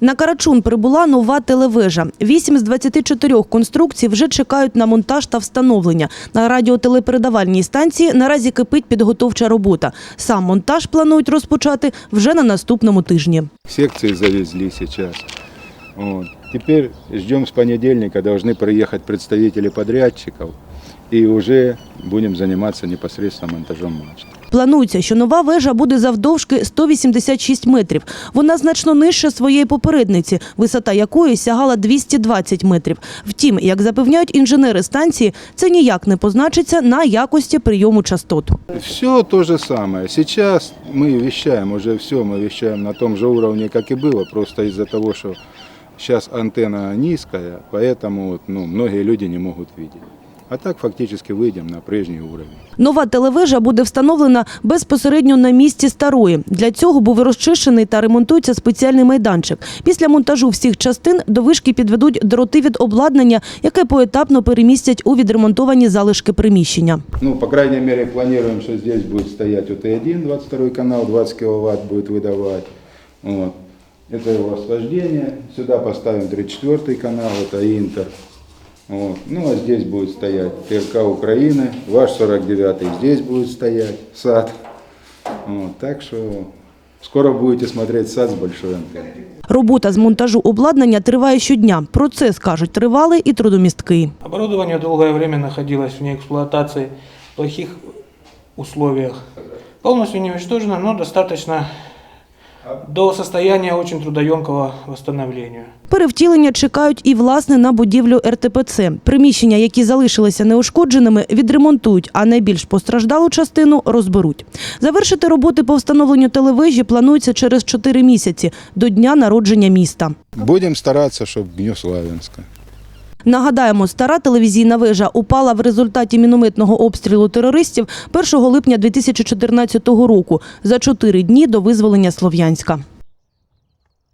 На Карачун прибула нова телевежа. Вісім з 24 конструкцій вже чекають на монтаж та встановлення. На радіотелепередавальній станції наразі кипить підготовча робота. Сам монтаж планують розпочати вже на наступному тижні. Секции завезли сейчас. Вот. Теперь ждем с понедельника, должны приехать представители подрядчиков И уже будем заниматься непосредственно монтажом мачты. Планується, що нова вежа буде завдовжки 186 метрів. Вона значно нижча своєї попередниці, висота якої сягала 220 метрів. Втім, як запевняють інженери станції, це ніяк не позначиться на якості прийому частот. Все то же самое. Сейчас мы вещаем, уже все мы вещаем на том же уровне, как и было, просто из-за того, что сейчас антенна низкая, поэтому вот, ну, многие люди не могут видеть. А так фактически выйдем на прежний уровень. Нова телевежа буде встановлена безпосередньо на місці старої. Для цього був розчищений та ремонтується спеціальний майданчик. Після монтажу всіх частин до вишки підведуть дроти від обладнання, яке поетапно перемістять у відремонтовані залишки приміщення. Ну, по крайней мере, планируем, что здесь будет стоять УТ-1, 22 канал, 20 киловатт будет выдавать. Вот. Это его охлаждение. Сюда поставим 34 канал, это Интер. Вот. Ну, а здесь будет стоять ТРК Украины, ваш 49 здесь будет стоять, САД. Вот. Так что скоро будете смотреть САД с большой антенной. Робота з монтажу обладнання триває щодня. Процес, кажуть, тривалий і трудомісткий. Оборудование долгое время находилось вне эксплуатации в плохих условиях. Полностью не уничтожено, но достаточно до состояния очень трудоемкого восстановления. Перевтілення чекають і власне на будівлю РТПЦ. Приміщення, які залишилися неушкодженими, відремонтують, а найбільш постраждалу частину розберуть. Завершити роботи по встановленню телевежі планується через 4 місяці до дня народження міста. Будем стараться, чтобы Гнеславянска. Нагадаємо, стара телевізійна вежа упала в результаті мінометного обстрілу терористів 1 липня 2014 року за чотири дні до визволення Слов'янська.